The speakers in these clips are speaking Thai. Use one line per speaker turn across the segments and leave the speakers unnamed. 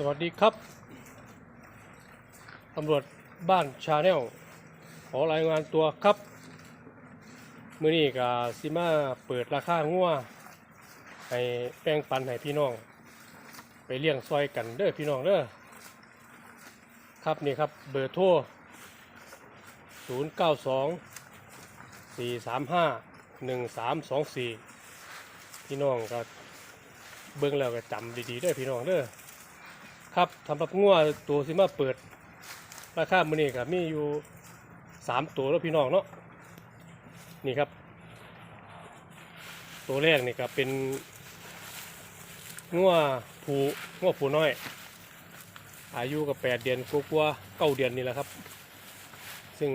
สวัสดีครับตำรวจบ้านชาแนลขอรายงานตัวครับ มื่อนี้กับซิมาเปิดราคางัวให้แป้งปันให้พี่น้อง ไปเลี้ยงซอยกันเด้อพี่น้องเด้อครับนี่ครับเบอร์โทร 0 9 2 4 3 5 1 3 2 4 พี่น้องก็เบิ่งแล้วก็จำดีๆเด้อพี่น้องเด้อ ครับทำปับงัวตัวสิมาเปิด ราคามื้อนี้ครับมีอยู่สามตัวแล้วพี่น้องเนาะนี่ครับ ตัวแรกนี่ครับเป็นงัวผูงัวผูน้อย อายุกับแปดเดือนกว่าเก้าเดือนนี่แหละครับ ซึ่ง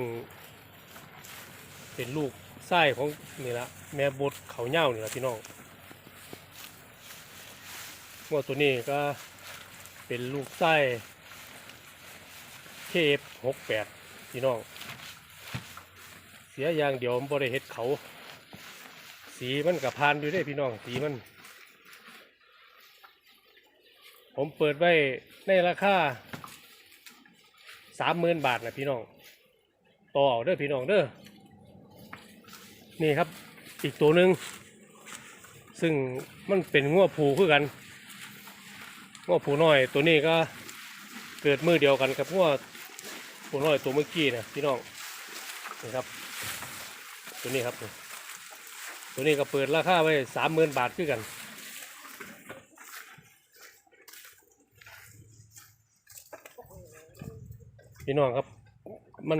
เป็นลูกไส้ของนี่ละแม่บดเขาเน่านี่ละพี่น้องงัวตัวนี้ก็ เป็นลูกไส้เคฟหกแปดพี่น้อง เสียอย่างเดียวบริเฮ็ดเขา สีมันกับพานอยู่ได้พี่น้อง สีมัน ผมเปิดไว้ในราคาสามหมื่นบาทนะพี่น้อง ต่อเอาเด้อพี่น้องเด้อ นี่ครับอีกตัวหนึ่ง ซึ่งมันเป็นงัวผูคือกัน ง้อผูน้อยตัวนี้ก็เกิดมือเดียวกันกับง้อผูน้อยตัวเมื่อกี้นะพี่น้องนี่ครับ ตัวนี้ครับ ตัวนี้ก็เปิดราคาไว้สามหมื่นบาทคือกันพี่น้องครับ มัน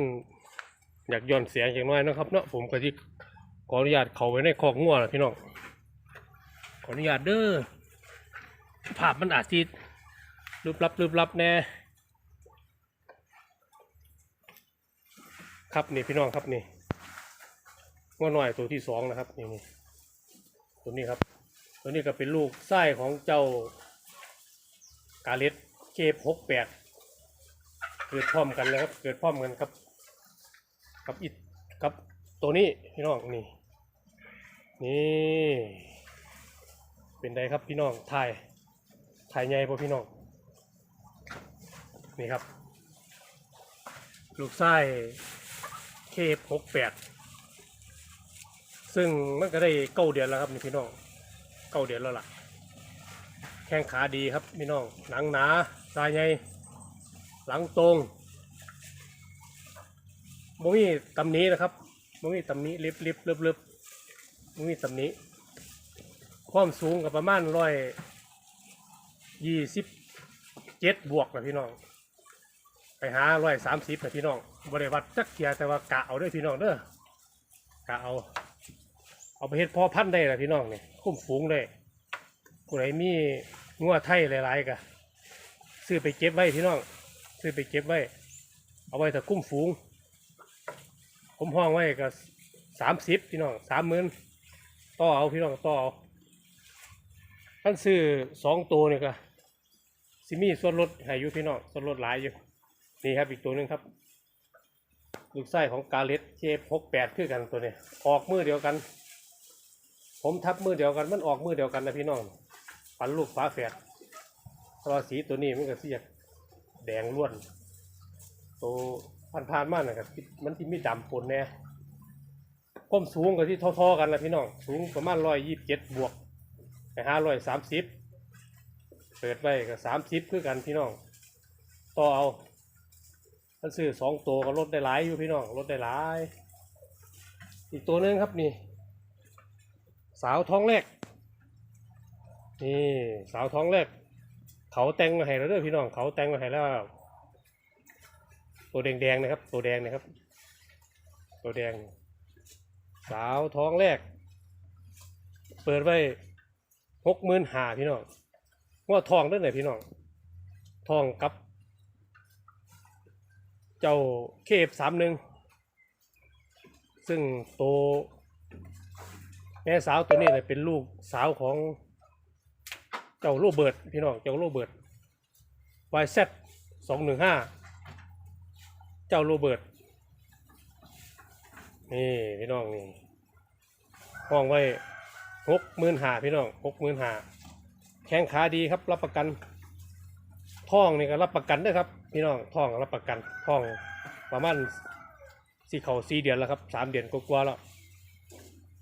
อยากย่อนเสียงอย่างน้อยนะครับเนาะผมก็ที่ขออนุญาตเขาไว้ในคอกงัวนะพี่น้องขออนุญาตเด้อ ภาพมันอาจจะลึบลับลึบลับแน่ครับนี่พี่น้องครับนี่ว่าหน่อยตัวที่สองนะครับนี่นี่ตัวนี้ครับ ตัวนี้ก็เป็นลูกไส้ของเจ้ากาเลสเคฟหกแปดเกิดพร้อมกันเลยครับเกิดพร้อมกันครับ กับอิดกับตัวนี้พี่น้องนี่นี่เป็นไดครับพี่น้องถ่าย ถ่ายใหญ่ป่ะพี่น้องนี่ครับ ลูกไส้เคฟหกแปดซึ่งมันก็ได้เก้าเดือนแล้วครับนี่พี่น้องเก้าเดือนแล้วล่ะ แข้งขาดีครับพี่น้องหนังหนาทรายใหญ่หลังตรงบ่มีตำนี้นะครับบ่มีตำนี้ลิบลิบเลิบเลิบบ่มีตำนี้ ความสูงกับประมาณร้อย ยี่สิบเจ็ดบวกนะพี่น้อง ไปหาร้อยสามสิบนะพี่น้องบริวัดจักเกียแต่ว่ากะเอาด้วยพี่น้องเด้อกะเอา เอาไปเฮ็ดพอพันได้ละพี่น้องเนี่ยคุ้มฝูงได้ผู้ใดมีงัวไทยหลายๆกะซื้อไปเก็บไว้พี่น้อง ซื้อไปเก็บไว้ เอาไว้แต่คุ้มฝูง ผมห้องไว้ก็สามสิบพี่น้องสามหมื่นต่อเอาพี่น้องต่อเอาท่านซื้อสองตัวเนี่ยก็ ซิมีส่วนลดให้อยู่พี่น้องส่วนลดหลายอยู่นี่ครับอีกตัวหนึ่งครับ ลูกไส้ของกาเลสเจหกแปดคือกันตัวนี้ ออกมือเดียวกัน ผมทับมือเดียวกันมันออกมือเดียวกันนะพี่น้องปันลูกฟ้าแฝดพราะว่าสีตัวนี้มันก็เสียแดงล้วน ตัวพันพานๆมากนะครับมันที่มีดำปนแน่ความสูงกับที่ท่าๆกันนะพี่น้อง สูงประมาณร้อยยี่สิบเจ็ดบวกไปห้าร้อยสามสิบ ปิดไว้ก็สามสิบคือกันพี่น้อง ต่อเอาถ้าซื้อสองตัวก็ลดได้หลายอยู่พี่น้องลดได้หลาย อีกตัวหนึงครับนี่ สาวท้องแรก นี่สาวท้องแรก เขาแต่งมาให้แล้วด้อพี่น้องเขาแต่งมาให้แล้ว ตัวแดงๆนะครับ ตัวแดงนะครับ ตัวแดง สาวท้องแรก เปิดไว้หกหมื่นหาพี่น้อง ว่าทองด้อไหนพี่น้องทองกับ เจ้าเคฟสามหนึ่งซึ่งโตแม่สาวตัวนี้เนี่ยเป็นลูกสาวของเจ้าโรเบิร์ตพี่น้องเจ้าโรเบิร์ตวายเซสองหนึ่งห้าเจ้าโรเบิร์ตนี่พี่น้องนี่ห้องไว้หกหมื่นหาพี่น้องหกหมื่นหา ข้งขาดีครับ รับประกันทท่องนี่ก็รับประกันเด้วยครับพี่น้องท่องรับประกันท่องประมาณสี่เข่าสี่เดือนแล้วครับสามเดือนกว่าๆแล้ว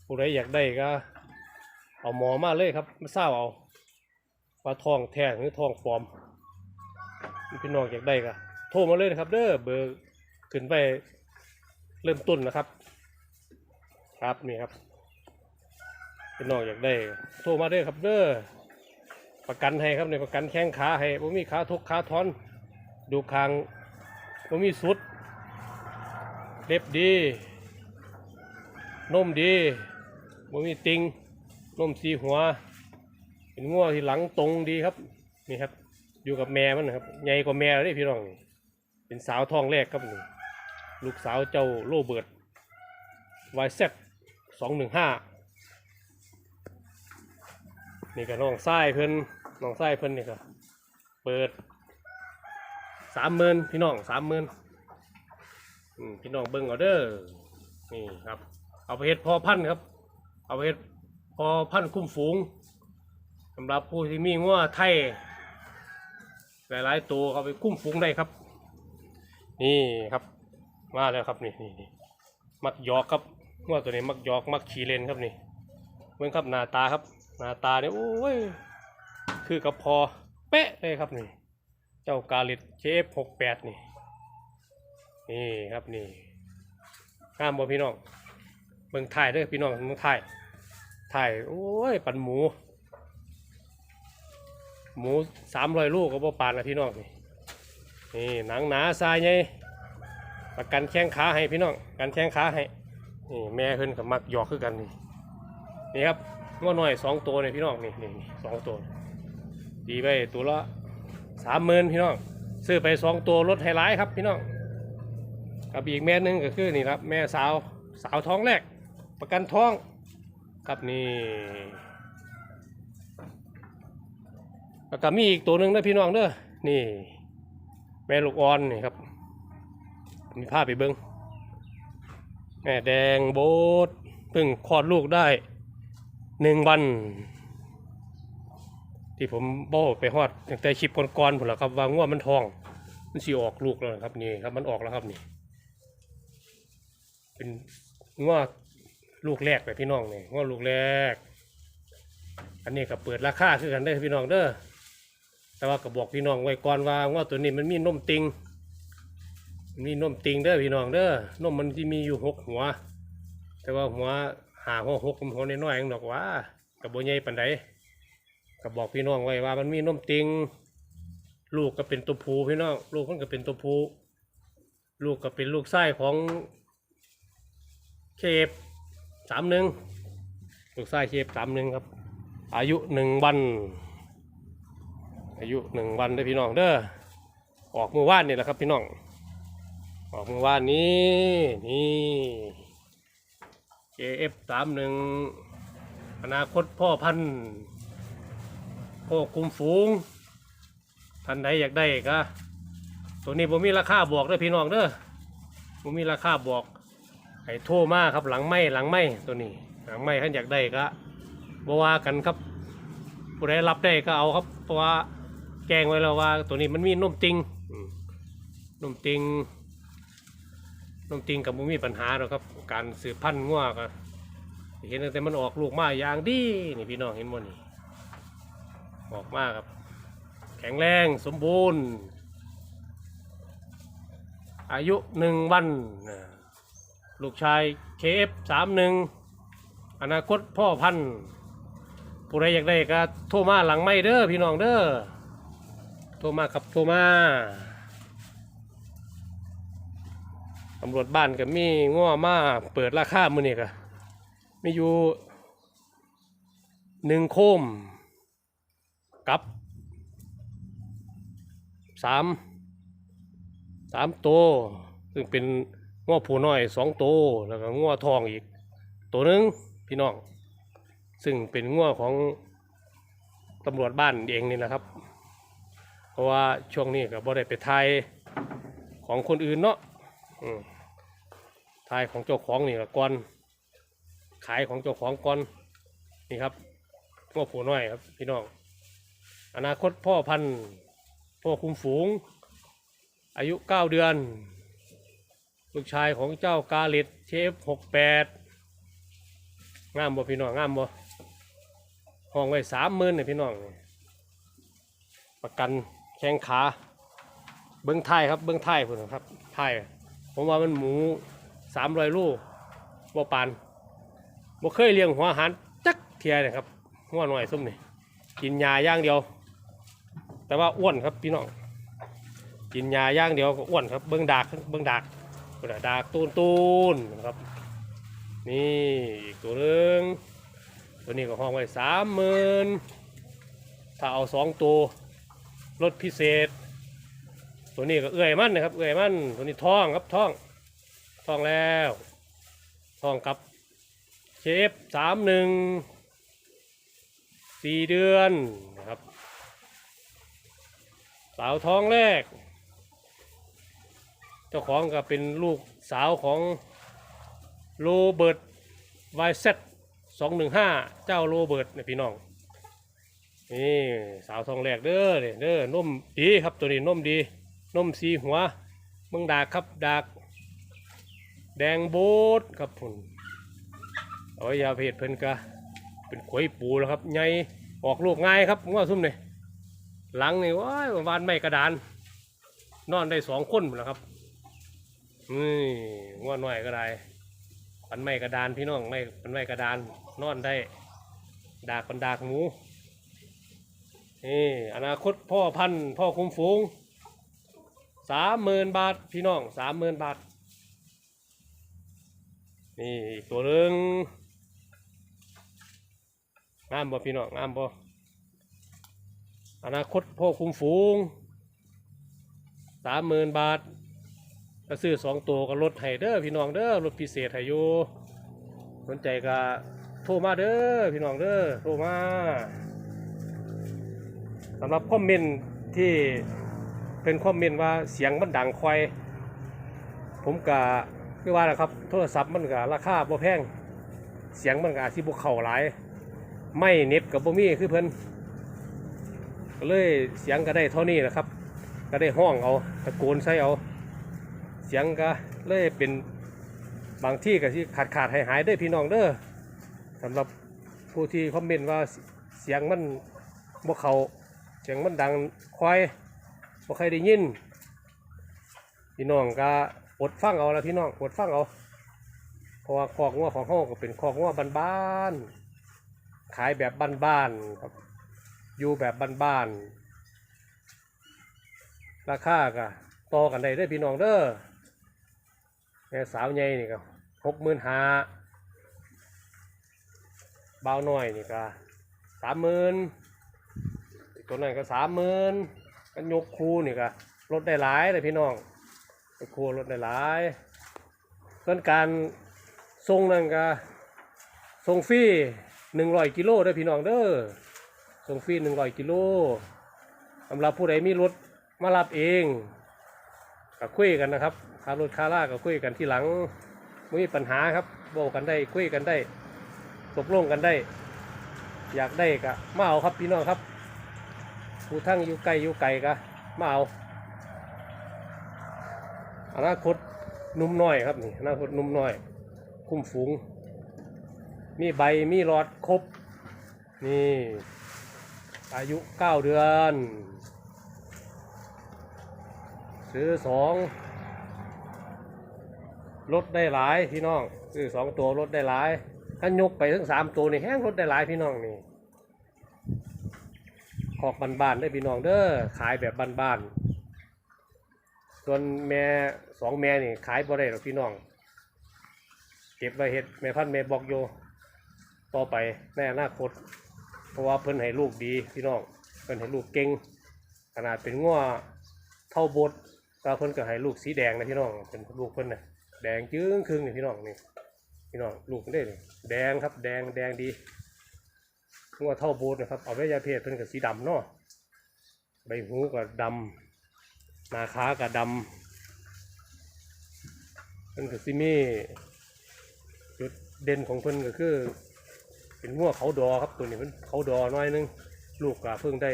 ผู้ใดอยากได้ก็ เอาหมอมาเลยครับมาเศร้าเอาว่าทองแท้หรือทองปลอมพี่น้องอยากได้ก็โทรมาเลยนะครับ เด้อเบอร์ขึ้นไปเริ่มต้นนะครับ ครับนี่ครับพี่น้องอยากได้ โทรมาเด้อครับเด้อ ประกันให้ครับในประกันแข้งขาให้บ่มีขาทุกขาทอน ดูคางบ่มีสุด เล็บดีนมดีบ่มีติงนมสีหัว เป็นงัวที่หลังตรงดีครับนี่ครับ อยู่กับแม่มันนะครับใหญ่กว่าแม่เลยพี่น้องนี่เป็นสาวท้องแรกครับนี่ลูกสาวเจ้าโรเบิร์ตวายเซ็ตสองหนึ่งห้านี่ก็น้องไส้เพิ่น น้องไส้เพิ่นนี่ก็เปิดสามหมื่นพี่น้องสามหมื่นพี่น้องเบิ่งเอาเด้อนี่ครับ เอาไปเฮ็ดพอพันธุ์ครับ เอาไปเฮ็ดพอพันธุ์คุ้มฝูงสำหรับผู้ที่มีงัวไทยหลายๆตัวเอาไปคุ้มฝูงได้ครับ นี่ครับมาแล้วครับนี่นี่มักยอกครับงัวตัวนี้มักยอกมักขี่เลนครับนี่เบิ่งครับหน้าตาครับหน้าตาเนี่ยโอ้ย คือกับพอเป๊ะเลยครับนี่ เจ้ากาลิตเชฟหกแปดนี่ นี่ครับนี่ข้ามบ่พี่น้องเบิ่งถ่ายเด้อพี่น้องเบิ่งถ่ายถ่ายโอ้ยปันหมู หมูสามร้อยลูกก็บ่ปานนะพี่น้องนี่นี่หนังหนาทรายไงประกันแข้งขาให้พี่น้องกันแข้งขาให้นี่แม่เพิ่นกับมักหยอกคือกันนี่นี่ครับง้อหน่อยสองตัวเนี่ยพี่น้องนี่นี่สองตัว ดีไปตัวละสามหมื่นพี่น้องซื้อไปสองตัวลดไฮไลท์ครับพี่น้องกับอีกแม่หนึงก็คือนี่ครับแม่สาวสาวท้องแรกประกันท้องครับนี่แล้วก็มีอีกตัวหนึ่งนะพี่น้องเด้อนี่แม่ลูกอ่อนนี่ครับมีภาพไปเบิ้งแม่แดงโบดเพิ่งคลอดลูกได้หนึ่งวัน ที่ผมโบ้ไปฮอดตั้งแต่คลิปก่อนๆผมแล้วครับว่าง่วมันทอง มันสิออกลูกแล้วครับนี่ครับมันออกแล้วครับนี่ เป็นง่วลูกแรกเลยพี่น้องนี่ง่วลูกแรก อันนี้ก็เปิดราคาคือกันได้พี่น้องเด้อแต่ว่าก็บอกพี่น้องไว้ก่อนว่าง่วตัวนี้มันมีนมติงมันมีนมติงเด้อพี่น้องเด้อนมมันที่มีอยู่หกหัว แต่ว่าหัวหาหัวหกหัวน้อยๆเองดอกว่ากับโบใหญ่ปันใด ก็บอกพี่น้องไว้ว่ามันมีนมติง ลูกก็เป็นตัวผู้พี่น้องลูกมันก็เป็นตัวผู้ลูกก็เป็นลูกไส้ของเคฟสามหนึ่งลูกไส้เคฟสามหนึ่งครับ อายุหนึ่งวัน อายุหนึ่งวันเด้พี่น้องเด้อออกมือว่านนี่แหละครับพี่น้องออกมือว่านนี้นี่ JF สามหนึ่งอนาคตพ่อพันธุ์ พ่อคุมฝูงท่านใดอยากได้ก็ตัวนี้ผมมีราคาบอกเด้อพี่น้องเด้อผมมีราคาบอกให้โทรมาครับหลังไม่หลังไม่ตัวนี้ หลังไม่ท่านอยากได้ก็บว่ากันครับผู้ใดรับได้ก็เอาครับ เพราะว่าแจ้งไว้แล้วว่า ตัวนี้มันมีนมติงอืมนมติงนมติงกับมุมีปัญหาหรอกครับ การสืบพันธุ์งัวก็เห็นตั้งแต่มันออกลูกมาอย่างดีนี่พี่น้องเห็นมั้นี่ ออกมาครับ แข็งแรงสมบูรณ์ อายุหนึ่งวัน ลูกชายเคฟสามหนึ่งอนาคตพ่อพันธุ์ผู้ใดอยากได้ก็โทรมาหลังไม่เด้อพี่น้องเด้อโทรมาครับโทรมาตำรวจบ้านก็มีง้อมาเปิดราคามือนี่ก็มีอยู่หนึ่งโคม กับสามสามตัวซึ่งเป็นง้อผู้น้อยสองตัวแล้วก็ง้อทองอีก ตัวหนึ่งพี่น้อง ซึ่งเป็นง้อของตำรวจบ้านเองนี่นะครับ เพราะว่าช่วงนี้ก็บ่ได้ไปไทยของคนอื่นเนาะทายของเจ้าของนี่ละก่อน ขายของเจ้าของก่อน นี่ครับง้อผูน้อยครับพี่น้อง อนาคตพ่อพันธุ์พ่อคุมฝูง อายุเก้าเดือน ลูกชายของเจ้ากาล็ดเชฟหกแปดงามบ่พี่น้องงามบ่ห้องไว้สามหมื่นเนี่ยพี่น้อง ประกันแข้งขาเบิ้องไทยครับเบิ้องไทยพุ่นะครับไทยผมว่ามันหมูสามร้อยลูกบ่ปานบ่เคยเลี้ยงหัวหารจักเทียเลยครับหัวหน่อยส้มนี่กินยาอย่างเดียว แต่ว่าอ้วนครับพี่น้องกินยาย่างเดียวก็อ้วนครับเบิ้องดากเบิ้องดากระดากตูนตูนนะครับ นี่อีกตัวหนึงตัวนี้ก็ห้องไว้สามหมื่นถ้าเอาสองตัวลดพิเศษ ตัวนี้ก็เอื่อยมันนะครับ เอื่อยมันตัวนี้ท้องครับท้องท้องแล้วท้องกับเชฟสามหนึ่งสี่เดือนนะครับาวท้องแรก เจ้าของก็เป็นลูกสาวของโรเบิร์ตไวเซตสองหนึ่งห้าเจ้าโรเบิร์ตเนี่ยพี่น้องนี่สาวทองแรกเด้อเด้อนุ่มดีครับตัวนี้นุ่มดีนุ่มสีหัวมืองดากครับดากแดงโบดครับผมเอาไว้ยาเพศเพิ่นกะเป็นขวยปูแล้วครับใหญ่ออกลูกง่ายครับว่าซุ่มนี่ หลังนี่ว้ายวานไม่กระดาน นอนได้สองคนหมดแล้วครับนี่ว่าน้อยก็ได้ปันไม่กระดานพี่น้องไม่ปันไม่กระดาน นอนได้ดากปันดากหมูนี่อนาคตพ่อพันธุ์พ่อคุ้มฝูงสามหมื่นบาทพี่น้องสามหมื่นบาทนี่อีกตัวหนึ่งงามบ่พี่น้องงามบ่ อนาคตพ่อคุมฝูงสามหมื่นบาทก็ซื้อสองตัวก็ลดให้เด้อพี่น้องเด้อลดพิเศษให้อยู่สนใจก็โทรมาเด้อพี่น้องเด้อโทรมาสำหรับคอมเมนต์ที่เป็นคอมเมนต์ว่าเสียงมันดังควายผมกะคือว่านะครับ โทรศัพท์มันกะราคาบ่แพง เสียงมันกะอาจสิบ่เข้าหลาย ไม่เน็ตกับบ่มีคือเพิ่น ก็เลยเสียงก็ได้เท่านี้นะครับ ก็ได้ห้องเอาตะโกนใส่เอา เสียงก็เลยเป็นบางที่ก็ที่ขาดขาดหายหายได้พี่น้องเด้อสำหรับผู้ที่คอมเมนต์ว่าเสียงมันบ่เขาเสียงมันดังควายบ่ใครได้ยิน พี่น้องก็อดฟังเอาละพี่น้องอดฟังเอาเพราะว่าคอกงัวของเฮาก็เป็นคอกงัวบ้านๆขายแบบบ้านๆครับ อยู่แบบบ้านๆ ราคาก็ต่อกันได้ด้พี่น้องเด้อแม่สาวใหญ่นี่ก็หกหมื่นห้าเบาวน้อยนี่ก็สามหมื่นตัวนั้นก็สามหมื่นกันยกคูนี่ก็ลดได้หลายเลยพี่น้องยกคูลดได้หลายส่วนการส่งนั่นก็ส่งฟรีหนึ่งร้อยกิโลเด้อพี่น้องเด้อ ส่งฟรีหนึ่งร้อยกิโลสำหรับผู้ใดมีรถมารับเองก็คุยกันนะครับค่ารถค่าล่าก็คุยกันที่หลังไม่มีปัญหาครับบอกกันได้คุยกันได้ตกลงกันได้ อยากได้ก็มาเอาครับพี่น้องครับ ผู้ทั้งอยู่ไกลอยู่ไกลก็มาเอาอนาคตนุ่มน้อยครับนี่อนาคตนุ่มน้อย คุ้มฝูง มีใบมีหลอดครบนี่ อายุเก้าเดือน ซื้อสองลดได้หลายพี่น้อง ซื้อสองตัวลดได้หลาย ถ้ายกไปถึงสามตัวนี่แห้งลดได้หลายพี่น้องนี่ขอกบานๆได้พี่น้องเด้อ ขายแบบบานๆ ส่วนแม่สองแม่นี่ขายบ่ได้หรอกพี่น้อง เก็บไว้เฮ็ดแม่พันแม่บอกโยต่อไปในอนาคต เพราะว่าเพิ่นให้ลูกดีพี่น้องเพิ่นให้ลูกเก่งขนาดเป็นง้อเท่าบดแต่เพิ่นก็ให้ลูกสีแดงนะพี่น้องเป็นลูกเพิ่นน่ะแดงจึ้งครึ่งนี่พี่น้องนี่พี่น้องลูกเพิ่นได้แดงครับแดงแดงดีงัวเท่าโบสนะครับเอาไว้ยาเพศเป็นกับสีดำเนาะใบหูกับดำหนาขากับดำเป็นกับซิมีจุดเด่นของเพิ่นก็คือ เป็นงัวเขาดอครับตัวนี้เป็นเขาดอน้อยนึงลูกก็เพิ่งได้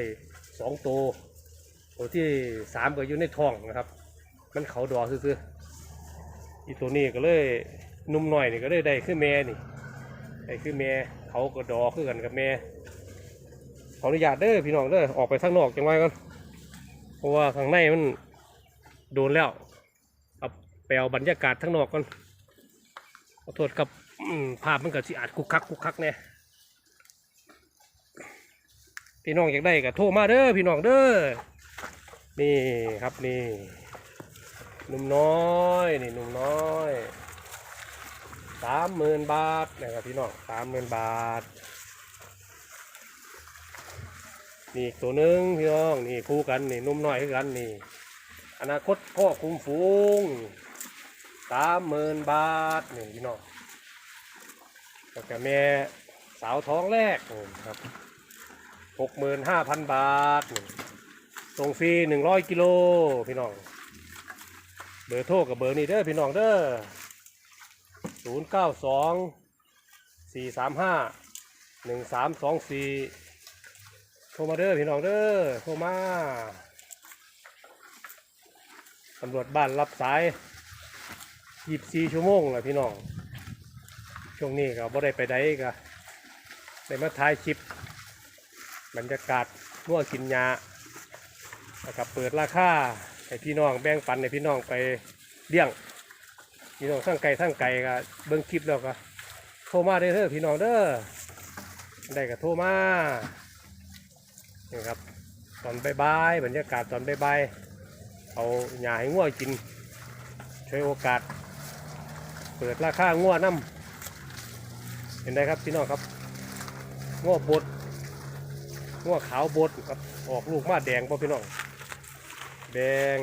สองโตวตัวที่สามก็อยู่ในท้องนะครับ มันเขาดอซื่อๆอีตัวนี้ก็เลยนุ่มหน่อยนี่ก็เลยได้คือแม่นี่ได้คือแม่เขาก็ดอคือกันกับแม่ขออนุญาตเด้อพี่น้องเด้อออกไปข้างนอกจังไว้ก่อนเพราะว่าข้างในมันโดนแล้วเอาไปเอาบรรยากาศข้างนอกก่อนขอโทษครับภาพมันก็สิอาจคุกคักคุกคักเนี่ย พี่น้องอยากได้ก็โทรมาเด้อพี่น้องเด้อนี่ครับนี่หนุ่มน้อยนี่หนุ่มน้อยสามหมื่นบาทนะครับพี่น้องสามหมื่นบาทนี่อีกตัวหนึ่งพี่น้องนี่คู่กันนี่นุ่มน้อยคือกันนี่ อนาคตพ่อคุ้มฝูงสามหมื่นบาทนี่พี่น้องแล้วก็แม่สาวท้องแรกครับ หกหมื่นห้าพันบาทส่งฟรีหนึ่งร้อยกิโลพี่น้อง เบอร์โทรกับเบอร์นี้เด้อพี่น้องเด้อศูนย์เก้าสองสี่สามห้าหนึ่งสามสองสี่โทรมาเด้อพี่น้องเด้อโทรมาตำรวจบ้านรับสาย24ชั่วโมงแหละพี่น้อง ช่วงนี้ก็บ่ได้ไปใดก็ได้มาถ่ายคลิป บรรยากาศมั่วกินยาแล้วก็เปิดราคาให้พี่น้องแบ่งปันให้พี่น้องไปเลี้ยงพี่น้องทั้งไก่ทั้งไก่ก็เบิ่งคลิปแล้วก็โทรมาเด้อเด้อพี่น้องเด้อได้ก็โทรมานี่ครับตอนบายๆบรรยากาศตอนบายๆเอาหญ้าให้งัวกินใช้โอกาส เปิดราคางัวน้ำเห็นได้ครับพี่น้องครับงัวบด งัวขาวบดครับออกลูกมาแดงป่ะพี่น้องแดง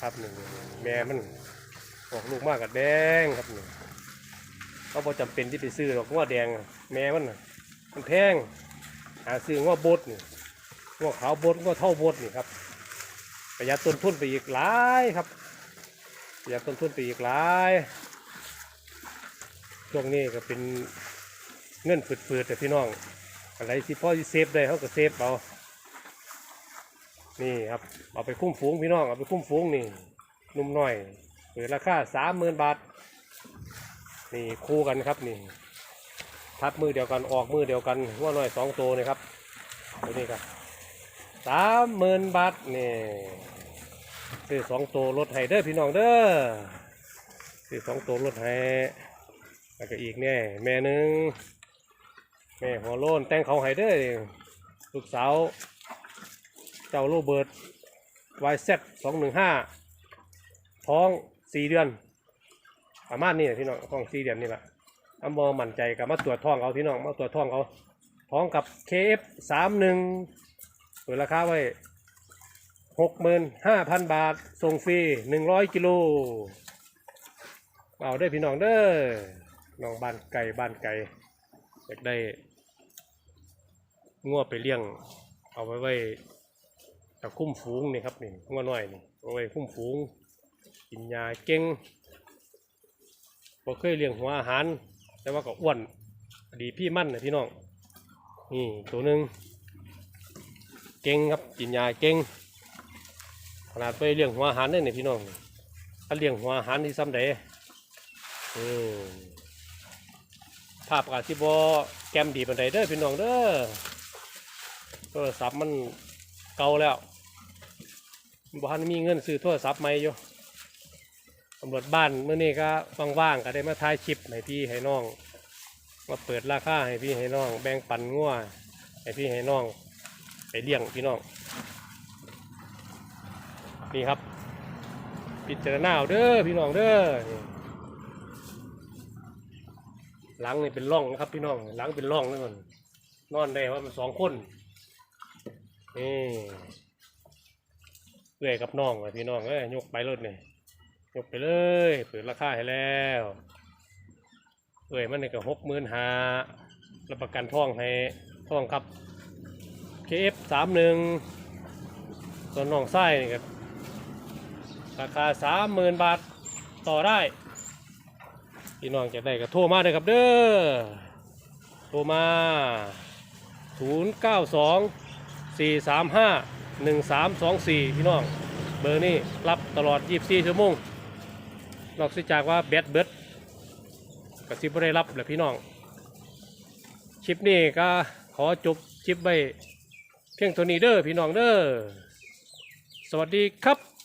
ครับหนึ่งแม่มันออกลูกมากกับแดงครับหนึ่งเขาบอจำเป็นที่ไปซื้อหรอกงัวแดงแม่มันมันแพงหาซื้อง้อบดนี่ง้อขาวบดง้อเท่าบดนี่ครับประหยัดต้นทุนไปอีกหลายครับประหยัดต้นทุนไปอีกหลายช่วงนี้ก็เป็นเงินฝืดๆแต่พี่น้อง อะไรที่พ่อที่เซฟได้เขาก็เซฟเอานี่ครับเอาไปคุ้มฝูงพี่น้องเอาไปคุ้มฝูงนี่นุ่มหน่อยเปิดราคาสามหมื่นบาทนี่คู่กันครับนี่ทับมือเดียวกันออกมือเดียวกันว่าน้อยสองตัวนี่ครับตัวนี้ครับสามหมื่นบาทนี่ซื้อสองตัวลดให้เด้อพี่น้องเด้อซื้อสองตัวลดให้แล้วก็อีกเนี่ยแม่หนึ่ง แม่หัวโลนแต่งเขาให้เด้ลูกสาว เจ้าโรเบิร์ตวายเซ็ตสองหนึ่งห้าท้องสี่เดือน ประมาณนี้แหละพี่น้องท้องสี่เดือนนี่แหละอำบอมั่นใจกับมาตรวจท้องเอาพี่น้องมาตรวจท้องเอาท้องกับ KF สามหนึ่งเปิดราคาไว้หกหมื่นห้าพันบาทส่งฟรีหนึ่งร้อยกิโลเอาได้พี่น้องเด้อน้องบ้านไก่บ้านไก่ อยากได้งัวไปเลี้ยง เอาไว้ไว้กับคุ้มฝูงนี่ครับนี่งัวน้อยนี่เอาไว้คุ้มฝูงกินยาเก่งบ่เคยเลี้ยงหัวอาหาร แต่ว่าก็อ้วนดีพี่มั่นนะพี่น้องนี่ตัวหนึ่งเก่งครับกินยาเก่งขนาดไปเลี้ยงหัวอาหารได้เนี่ยพี่น้องถ้าเลี้ยงหัวอาหารที่ซ้ำใดอืม ภาพอาจสิบอแกมดีปันใดเด้อพี่น้องเด้อโทรศัพท์มันเก่าแล้วบ้านมีเงินซื้อโทรศัพท์ใหม่อยู่ตำรวจบ้านเมื่อนี้ก็ว่างๆก็ได้มาถ่ายคลิปให้พี่ให้น้อง มาเปิดราคาให้พี่ให้น้อง แบ่งปันงัวให้พี่ให้น้อง ไปเลี้ยงพี่น้องนี่ครับ พิจารณาเด้อพี่น้องเด้อ หลังนี่เป็นร่องนะครับ พี่น้องหลังเป็นร่องนั่นนนอนได้ว่ามันสองคนนี่เอื้อยกับน้องเลยพี่น้องเอ้ยยกไปรถนี่ยกไปเลยเปิดราคาให้แล้วเอ้ยมันนี่ก็หกหมื่นหารับประกันท่องให้ท่องครับ KF สามหนึ่งส่วนน้องไส้นี่ก็ราคาสามหมื่นบาทต่อได้ พี่น้องจะได้ก็โทรมาเลยครับเด้อโทรมา 0 9 2 4 3 5หนึ่งสามสองสี่พี่น้อง เบอร์นี้รับตลอด 24 ชั่วโมงนอกจากว่าแบตเบิดก็สิบ่ได้รับแหละพี่น้องคลิปนี้ก็ขอจบคลิปไว้เพียงเท่านี้เด้อพี่น้องเด้อสวัสดีครับ